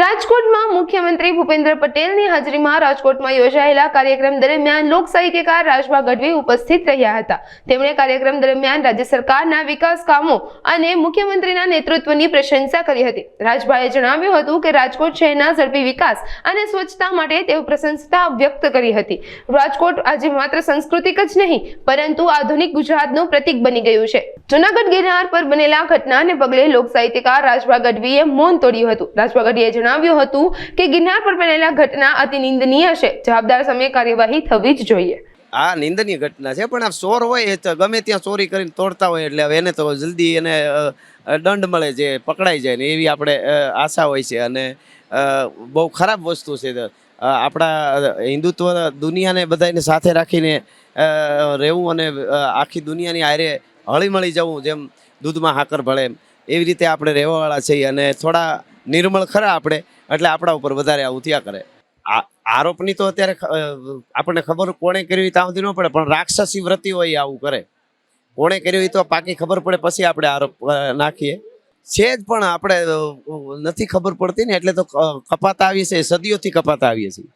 રાજકોટમાં મુખ્યમંત્રી ભૂપેન્દ્ર પટેલની હાજરીમાં રાજકોટમાં યોજાયેલા કાર્યક્રમ દરમિયાન લોક સાહિત્યકાર રાજભા ગઢવી ઉપસ્થિત રહ્યા હતા. તેમણે કાર્યક્રમ દરમિયાન રાજ્ય સરકારના વિકાસ કામો અને મુખ્યમંત્રીના નેતૃત્વની પ્રશંસા કરી હતી. રાજભાએ જણાવ્યું હતું કે રાજકોટ શહેરના ઝડપી વિકાસ અને સ્વચ્છતા માટે તેઓ પ્રશંસા વ્યક્ત કરી હતી. રાજકોટ આજે માત્ર સાંસ્કૃતિક જ નહીં, પરંતુ આધુનિક ગુજરાતનું પ્રતીક બની ગયું છે. જૂનાગઢ ગિરનાર પર બનેલા ઘટનાને પગલે લોક સાહિત્યકાર રાજભા ગઢવીએ મૌન તોડ્યું હતું. રાજભા ગઢવીએ જણાવ્યું હતું કે ગિરનાર પર બનેલા ઘટના અતિ નિંદનીય છે. જવાબદાર સામે કાર્યવાહી થવી જ જોઈએ. આ નિંદનીય ઘટના છે, પણ આ ચોર હોય એ ગમે ત્યાં ચોરી કરીને તોડતા હોય એટલે હવે એને તો જલ્દી એને દંડ મળે જે પકડાઈ જાય ને એવી આપણે આશા હોય છે. અને બહુ ખરાબ વસ્તુ છે. આપણા હિન્દુત્વ દુનિયાને બધાને સાથે રાખીને રહેવું અને આખી દુનિયાની હારે હળીમળી જવું જેમ દૂધમાં હાકર ભળે એમ. એવી રીતે આપણે રહેવાવાળા છીએ અને થોડા નિર્મળ ખરા આપણે, એટલે આપણા ઉપર વધારે આવું થયા કરે. આરોપની તો અત્યારે આપણને ખબર કોણે કર્યું ત્યાં સુધી ન પડે, પણ રાક્ષસી વૃત્તિ હોય આવું કરે. કોણે કર્યું એ તો પાકી ખબર પડે, પછી આપણે આરોપ નાખીએ. છે જ પણ આપણે નથી ખબર પડતી ને, એટલે તો કપાતા આવીએ છીએ, સદીઓથી કપાતા આવીએ છીએ.